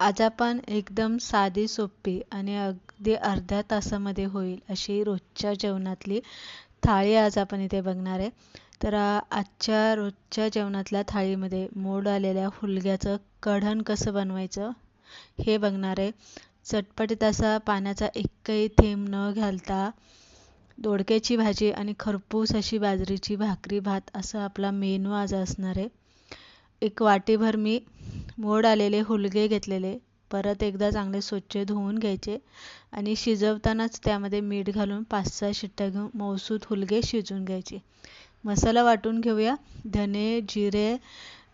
आज आपण एकदम साधी सोपी आणि अगदी अर्ध्या तासामध्ये होईल अशी रोजच्या जेवणातली थाळी आज आपण इथे बघणार आहे. तर आजच्या रोजच्या जेवणातल्या थाळीमध्ये मोड आलेल्या हुलग्याचं कढण कसं बनवायचं हे बघणार आहे. चटपटीत असा पाण्याचा एकही थेंब न घालता दोडक्याची भाजी आणि खरपूस अशी बाजरीची भाकरी भात असा आपला मेनू आज असणार आहे. एक वाटीभर मी मोड आलेले हुलगे घेतलेले. परत एकदा चांगले स्वच्छ धुवून घ्यायचे आणि शिजवतानाच त्यामध्ये मीठ घालून पाच सहा शिट्ट्या घेऊन मौसूद हुलगे शिजवून घ्यायचे. मसाला वाटून घेऊया. धने जिरे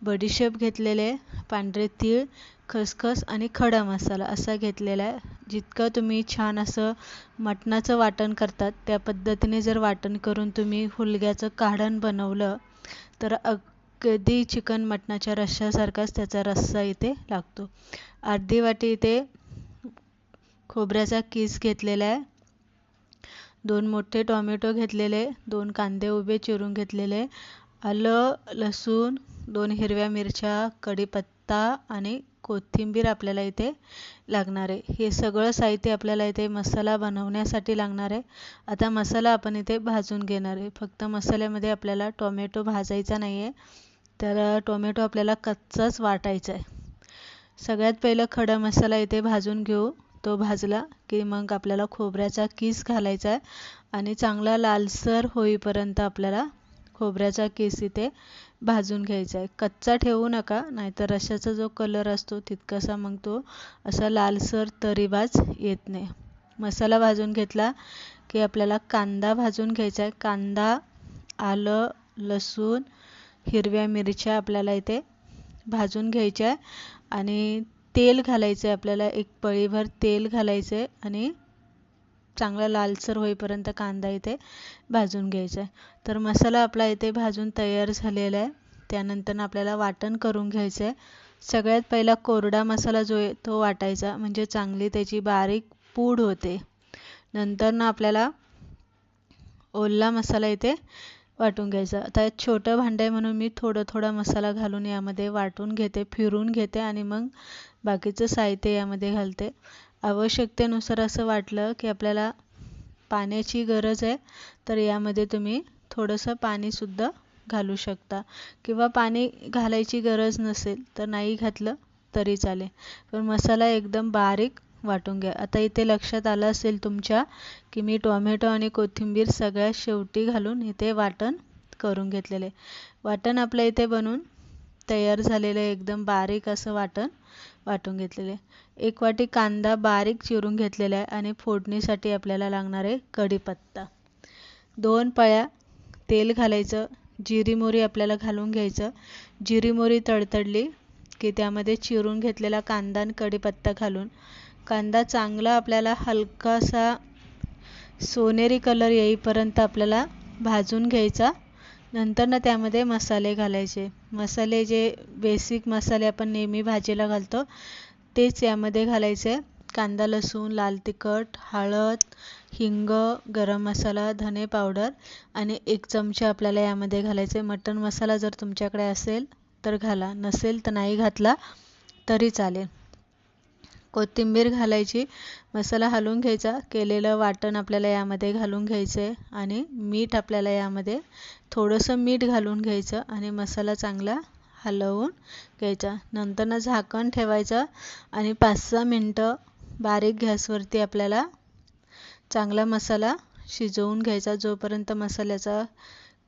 बडीशेप घेतलेले पांढरे तीळ खसखस आणि खडा मसाला असा घेतलेला आहे. जितकं तुम्ही छान असं मटणाचं वाटण करतात त्या पद्धतीने जर वाटण करून तुम्ही हुलग्याचं काढण बनवलं तर कधी चिकन मटणाच्या रश्श्यासारखाच त्याचा रस्सा इथे लागतो. अर्धी वाटी इथे खोबऱ्याचा किस घेतलेला आहे. दोन मोठे टोमॅटो घेतलेले दोन कांदे उभे चिरून घेतलेले आलं लसूण दोन हिरव्या मिरच्या कढीपत्ता आणि कोथिंबीर आपल्याला इथे लागणार आहे. हे सगळं साहित्य आपल्याला इथे मसाला बनवण्यासाठी लागणार आहे. आता मसाला आपण इथे भाजून घेणार आहे. फक्त मसाल्यामध्ये आपल्याला टोमॅटो भाजायचा नाही आहे तर टोमॅटो आपल्याला कच्चाच वाटायचा आहे सगळ्यात पहिलं खडा मसाला इथे भाजून घेऊ. तो भाजला की मग आपल्याला खोबऱ्याचा किस घालायचा आहे आणि चांगला लालसर होईपर्यंत आपल्याला खोबऱ्याचा किस इथे भाजून घ्यायचा आहे कच्चा ठेवू नका नाहीतर रशाचा जो कलर असतो तितकासा मग तो असा लालसर तरीबाज येत नाही. मसाला भाजून घेतला की आपल्याला कांदा भाजून घ्यायचा आहे कांदा आलं लसूण हिरव्या मिरच्या आपल्याला इथे भाजून घ्यायच्या आणि तेल घालायचं आहे आपल्याला. एक पळीभर तेल घालायचं आहे आणि चांगला लालसर होईपर्यंत कांदा इथे भाजून घ्यायचा आहे. तर मसाला आपला इथे भाजून तयार झालेला आहे. त्यानंतर आपल्याला वाटण करून घ्यायचं आहे. सगळ्यात पहिला कोरडा मसाला जो आहे तो वाटायचा म्हणजे चांगली त्याची बारीक पूड होते. नंतर ना आपल्याला ओला मसाला इथे वाटून घ्यायचा. आता एक छोटं भांडं आहे म्हणून मी थोडं थोडा मसाला घालून यामध्ये वाटून घेते फिरून घेते आणि मग बाकीचं साहित्य यामध्ये घालते. आवश्यकतेनुसार असं वाटलं की आपल्याला पाण्याची गरज आहे तर यामध्ये तुम्ही थोडंसं पाणीसुद्धा घालू शकता. किंवा पाणी घालायची गरज नसेल तर नाही घातलं तरी चालेल. पण मसाला एकदम बारीक वाटून घ्या. आता इथे लक्षात आलं असेल तुमच्या की मी टोमॅटो आणि कोथिंबीर सगळ्यात शेवटी घालून इथे वाटण करून घेतलेले. वाटण आपल्या इथे बनून तयार झालेलं एकदम बारीक असं वाटण वाटून घेतलेले. एक वाटी कांदा बारीक चिरून घेतलेला आहे आणि फोडणीसाठी आपल्याला लागणार आहे कढीपत्ता. दोन पळ्या तेल घालायचं. जिरी मोरी आपल्याला घालून घ्यायचं. जिरी मोरी तडतडली की त्यामध्ये चिरून घेतलेला कांदा आणि कढीपत्ता घालून कांदा चांगला आपल्याला हलकासा सोनेरी कलर येईपर्यंत आपल्याला भाजून घ्यायचा. नंतर ना त्यामध्ये मसाले घालायचे. मसाले जे बेसिक मसाले आपण नेहमी भाजीला घालतो तेच यामध्ये घालायचे. कांदा लसूण लाल तिखट हळद हिंग गरम मसाला धने पावडर आणि एक चमचा आपल्याला यामध्ये घालायचे. मटण मसाला जर तुमच्याकडे असेल तर घाला. नसेल तर नाही घातला तरी चालेल. कोथिंबीर घालायची मसाला हलवून घ्यायचा केलेलं वाटण आपल्याला यामध्ये घालून घ्यायचं आहे आणि मीठ आपल्याला यामध्ये थोडंसं मीठ घालून घ्यायचं आणि मसाला चांगला हलवून घ्यायचा. नंतर ना झाकण ठेवायचं आणि पाच सहा मिनटं बारीक गॅसवरती आपल्याला चांगला मसाला शिजवून घ्यायचा. जोपर्यंत मसाल्याचा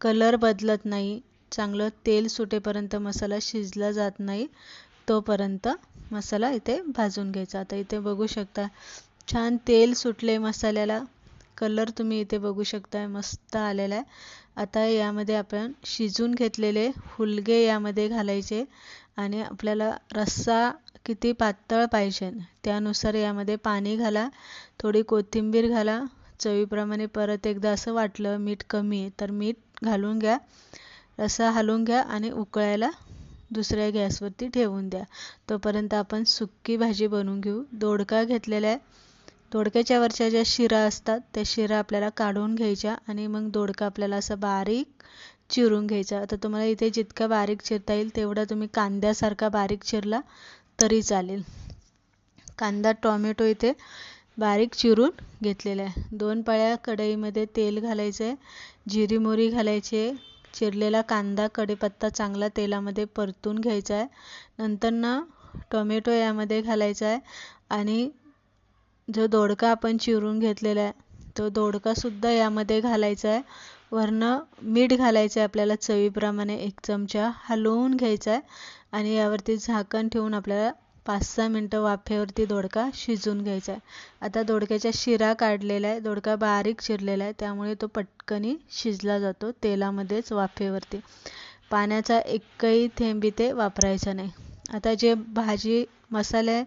कलर बदलत नाही चांगलं तेल सुटेपर्यंत मसाला शिजला जात नाही तोपर्यंत मसाला इथे भाजून घ्यायचा. आता इथे बघू शकता छान तेल सुटले मसाल्याला. कलर तुम्ही इथे बघू शकता मस्त आलेला आहे. आता यामध्ये आपण शिजून घेतलेले हुलगे यामध्ये घालायचे आणि आपल्याला रस्सा किती पातळ पाहिजे त्यानुसार यामध्ये पाणी घाला थोडी कोथिंबीर घाला. चवीप्रमाणे परत एकदा असं वाटलं मीठ कमी आहे तर मीठ घालून घ्या. रस्सा हलवून घ्या आणि उकळायला दुसऱ्या गॅसवरती ठेवून द्या. तोपर्यंत आपण सुक्की भाजी बनवून घेऊ. दोडका घेतलेला आहे दोडक्याच्या वरच्या ज्या शिरा असतात त्या शिरा आपल्याला काढून घ्यायच्या आणि मग दोडका आपल्याला असं बारीक चिरून घ्यायचा. आता तुम्हाला इथे जितका बारीक चिरता येईल तेवढा तुम्ही कांद्यासारखा बारीक चिरला तरी चालेल. कांदा टॉमॅटो इथे बारीक चिरून घेतलेला आहे. दोन पळ्या कढईमध्ये तेल घालायचं आहे जिरी मोहरी घालायची आहे चिरलेला कांदा कढीपत्ता चांगला तेलामध्ये परतून घ्यायचा आहे. नंतर ना टोमॅटो यामध्ये घालायचा आहे आणि जो दोडका आपण चिरून घेतलेला आहे तो दोडकासुद्धा यामध्ये घालायचा आहे. वरनं मीठ घालायचं आहे आपल्याला चवीप्रमाणे एक चमचा हलवून घ्यायचा आहे आणि यावरती झाकण ठेवून आपल्याला पाच सहा मिनटं वाफेवरती दोडका शिजवून घ्यायचा आहे. आता दोडक्याच्या शिरा काढलेला आहे दोडका बारीक चिरलेला आहे. त्यामुळे तो पटकनी शिजला जातो तेलामध्येच वाफेवरती. पाण्याचा एकही थेंब इथे वापरायचा नाही. आता जे भाजी मसाले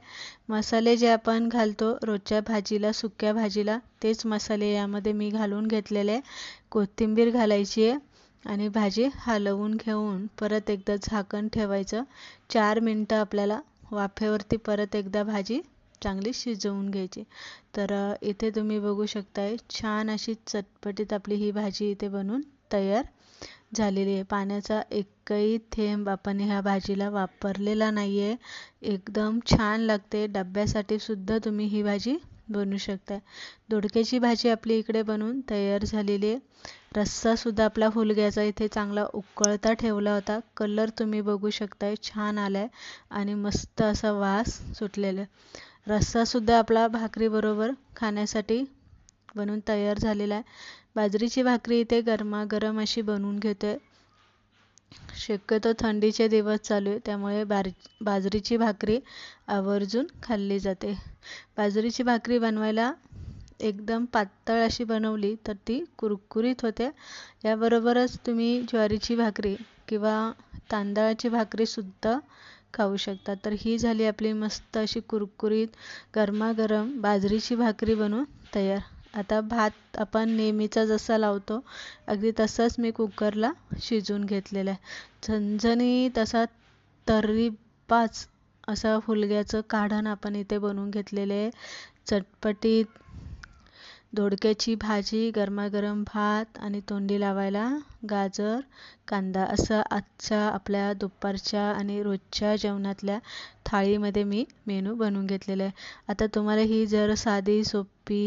मसाले जे आपण घालतो रोजच्या भाजीला सुक्या भाजीला तेच मसाले यामध्ये मी घालून घेतलेले कोथिंबीर घालायची आहे आणि भाजी हलवून घेऊन परत एकदा झाकण ठेवायचं. चार मिनटं आपल्याला वाफेवरती परत एकदा भाजी चांगली शिजवून घ्यायची. तर इथे तुम्ही बघू शकताय छान अशी चटपटीत आपली ही भाजी इथे बनून तयार झालेली आहे. पाण्याचा एकही थेंब आपण ह्या भाजीला वापरलेला नाही आहे एकदम छान लागते. डब्यासाठी सुद्धा तुम्ही ही भाजी बनवू शकता. दोडक्याची भाजी आपली इकडे बनवून तयार झालेली आहे. रस्सासुद्धा आपला हुलग्याचा इथे चांगला उकळता ठेवला होता. कलर तुम्ही बघू शकताय छान आला आहे आणि मस्त असा वास सुटलेला आहे. रस्सासुद्धा आपला भाकरीबरोबर खाण्यासाठी बनवून तयार झालेला आहे. बाजरीची भाकरी इथे गरमागरम अशी बनवून घेते शक्यतो थंडीचे दिवस चालू आहे त्यामुळे बार बाजरीची भाकरी आवर्जून खाल्ली जाते. बाजरीची भाकरी बनवायला एकदम पातळ अशी बनवली तर ती कुरकुरीत होते. याबरोबरच तुम्ही ज्वारीची भाकरी किंवा तांदळाची भाकरीसुद्धा खाऊ शकता. तर ही झाली आपली मस्त अशी कुरकुरीत गरमागरम बाजरीची भाकरी बनवून तयार. आता भात आपण नेहमीचा जसा लावतो अगदी तसंच मी कुकरला शिजवून घेतलेला आहे. झणझणीत असा तर्रीपाच असं हुलग्याचं काढण आपण इथे बनवून घेतलेले आहे. चटपटीत दोडक्याची भाजी गरमागरम भात आणि तोंडी लावायला गाजर कांदा असं आजच्या आपल्या दुपारच्या आणि रोजच्या जेवणातल्या थाळीमध्ये मी मेनू बनवून घेतलेला आहे. आता तुम्हाला ही जर साधी सोपी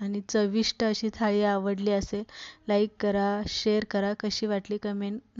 आणि चविष्ट अशी थाळी आवडली असेल लाईक करा शेअर करा कशी वाटली कमेंट